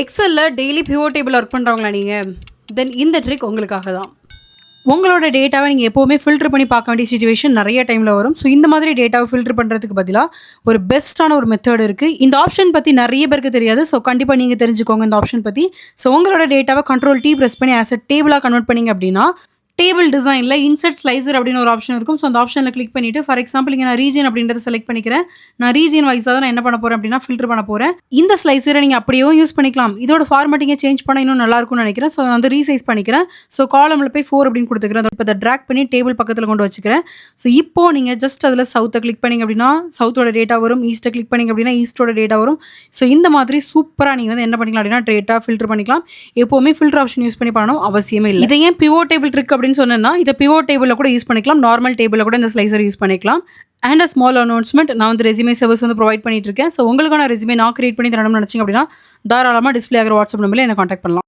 எக்ஸலில் daily pivot table work பண்ணுறவங்களா நீங்கள் then இந்த ட்ரிக் உங்களுக்காக தான் உங்களோட டேட்டாவை நீங்கள் எப்போவுமே ஃபில்டர் பண்ணி பார்க்க வேண்டிய சுச்சுவேஷன் நிறைய டைமில் வரும். ஸோ இந்த மாதிரி டேட்டாவை ஃபில்டர் பண்ணுறதுக்கு பதிலாக ஒரு பெஸ்ட்டான ஒரு மெத்தட் இருக்குது இந்த ஆப்ஷன் பற்றி நிறைய பேருக்கு தெரியாது. ஸோ கண்டிப்பாக நீங்கள் தெரிஞ்சுக்கோங்க இந்த ஆப்ஷன் பற்றி ஸோ உங்களோட டேட்டாவை கண்ட்ரோல் டீ ப்ரெஸ் பண்ணி ஆஸ் அ டேபிளாக கன்வெர்ட் பண்ணிங்க அப்படின்னா டேபிள் டிசைனில் இன்சர்ட் ஸ்லைசர் அப்படின்னு ஒரு ஆப்ஷன் இருக்கும். ஸோ அந்த ஆப்ஷனில் கிளிக் பண்ணிவிட்டு ஃபார் எக்ஸாம்பிள் இங்கே நான் ரீஜன் அப்படின்றத செலக்ட் பண்ணிக்கிறேன். நான் ரீஜன் வைஸாக தான் நான் என்ன பண்ண போகிறேன் அப்படின்னா ஃபில்டர் பண்ண போகிறேன் இந்த ஸ்லைசரை நீங்கள் அப்படியே யூஸ் பண்ணிக்கலாம். இதோட ஃபார்மேட்டிங்கை சேஞ்ச் பண்ண இன்னும் நல்லா இருக்கும்னு நினைக்கிறேன். ஸோ வந்து ரீசைஸ் பண்ணிக்கிறேன். ஸோ காலமில் போய் ஃபோர் அப்படின்னு கொடுத்துக்கிறேன். இப்போ அதை ட்ராக் பண்ணி டேபிள் பக்கத்தில் கொண்டு வச்சுக்கிறேன். ஸோ இப்போ நீங்கள் ஜஸ்ட் அதில் சவுத்தை கிளிக் பண்ணிங்க அப்படின்னா சவுத்தோட டேட்டா வரும். ஈஸ்ட்டை கிளிக் பண்ணிங்க அப்படின்னா ஈஸ்ட்டோட டேட்டா வரும். ஸோ இந்த மாதிரி சூப்பராக நீங்கள் வந்து என்ன பண்ணிக்கலாம் அப்படின்னா டேட்டா ஃபில்டர் பண்ணிக்கலாம். எப்போவுமே ஃபில்டர் ஆப்ஷன் யூஸ் பண்ணி பண்ணணும் அவசியமே இல்லை. இதை ஏன் பிவோ டேபிள் ட்ரிக் அப்படின்னு சொன்னேன்னா இதை பிவோ டேபிளில் கூட யூஸ் பண்ணிக்கலாம். நார்மல் டேபிளில் கூட இந்த ஸ்லைசர் யூஸ் பண்ணிக்கலாம். அண்ட் அ ஸ்மால் அனௌன்ஸ்மெண்ட் நான் வந்து ரெசிமே சர்வீஸ் வந்து ப்ரொவைட் பண்ணிட்டு இருக்கேன். ஸோ உங்களுக்கான ரெசிமே நான் கிரியேட் பண்ணி தரணும்னு நினச்சிங்க அப்படின்னா தாராளமாக டிஸ்பிளே ஆகிற வாட்ஸ்அப் நம்பரில் என்ன காண்டாக்ட் பண்ணலாம்.